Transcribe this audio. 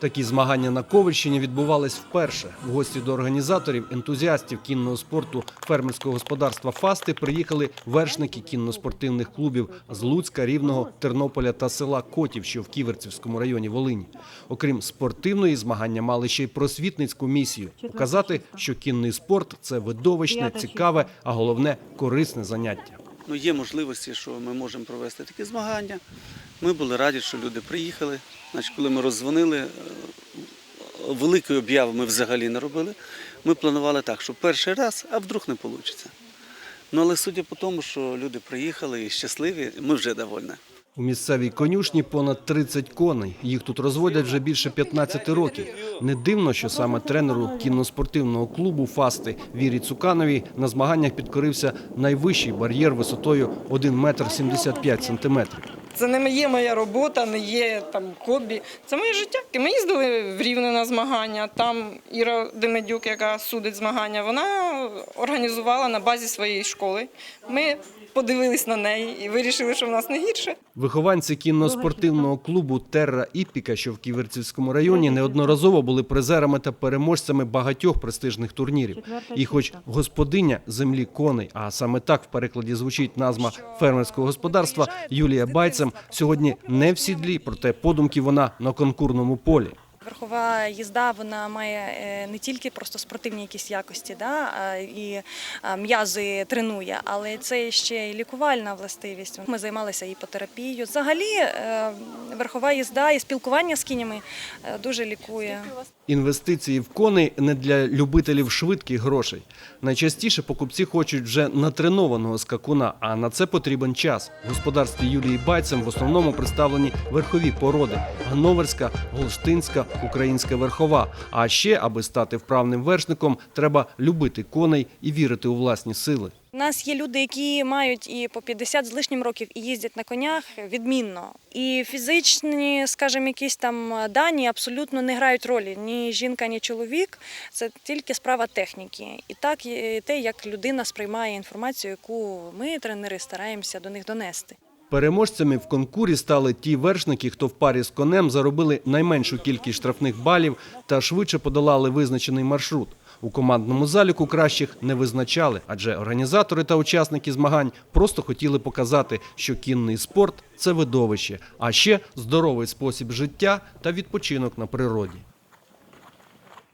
Такі змагання на Ковальщині відбувались вперше. В гості до організаторів, ентузіастів кінного спорту фермерського господарства Фасти приїхали вершники кінно-спортивних клубів з Луцька, Рівного, Тернополя та села Котів, що в Ківерцівському районі Волині. Окрім спортивної, змагання мали ще й просвітницьку місію показати, що кінний спорт це видовищне, цікаве, а головне корисне заняття. Ну, є можливості, що ми можемо провести такі змагання. Ми були раді, що люди приїхали. Значить, коли ми роздзвонили, е, великої обяви ми взагалі не робили. Ми планували так, що перший раз, а вдруг не вийде. Ну, але судя по тому, що люди приїхали і щасливі, ми вже довольні. У місцевій конюшні понад 30 коней. Їх тут розводять вже більше 15 років. Не дивно, що саме тренеру кінноспортивного клубу Фасти Вірі Цукановій на змаганнях підкорився найвищий бар'єр висотою 1 метр 75 сантиметрів. Це не є моя робота, не є там хобі. Це моє життя. Ми їздили в Рівне на змагання. Там Іра Демедюк, яка судить змагання, вона організувала на базі своєї школи. Ми подивились на неї і вирішили, що в нас не гірше. Вихованці кінно-спортивного клубу Терра Іпіка, що в Ківерцівському районі, неодноразово були призерами та переможцями багатьох престижних турнірів. І хоч господиня землі коней, а саме так в перекладі звучить назва фермерського господарства Юлія Байцем, сьогодні не в сідлі, проте подумки вона на конкурному полі. Верхова їзда вона має е, не тільки просто спортивні якісь якості, да, і м'язи тренує, але це ще й лікувальна властивість. Ми займалися іпотерапією. Взагалі, е, верхова їзда і спілкування з кінями е, дуже лікує. Інвестиції в коней не для любителів швидких грошей. Найчастіше покупці хочуть вже натренованого скакуна, а на це потрібен час. В господарстві Юлії Байцем в основному представлені верхові породи: Ганноверська, Голштинська, українська верхова. А ще, аби стати вправним вершником, треба любити коней і вірити у власні сили. У нас є люди, які мають і по 50 з лишнім років і їздять на конях відмінно. І фізичні, скажімо, якісь там дані абсолютно не грають ролі ні жінка, ні чоловік. Це тільки справа техніки. І так і те, як людина сприймає інформацію, яку ми, тренери, стараємося до них донести. Переможцями в конкурі стали ті вершники, хто в парі з конем заробили найменшу кількість штрафних балів та швидше подолали визначений маршрут. У командному заліку кращих не визначали, адже організатори та учасники змагань просто хотіли показати, що кінний спорт це видовище, а ще здоровий спосіб життя та відпочинок на природі.